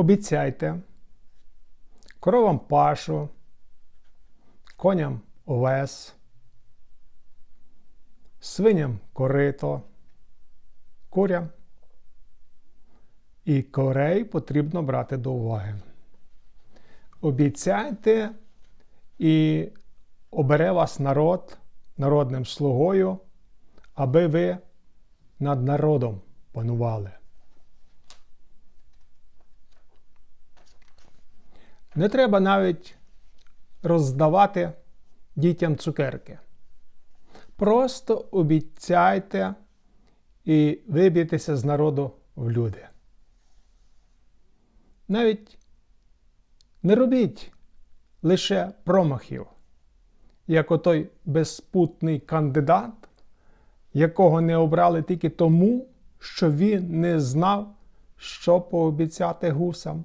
Обіцяйте коровам пашу, коням овес, свиням корито, курям. І корей потрібно брати до уваги. Обіцяйте і обере вас народ народним слугою, аби ви над народом панували. Не треба навіть роздавати дітям цукерки. Просто обіцяйте і виб'єтеся з народу в люди. Навіть не робіть лише промахів, як отой безпутний кандидат, якого не обрали тільки тому, що він не знав, що пообіцяти гусам.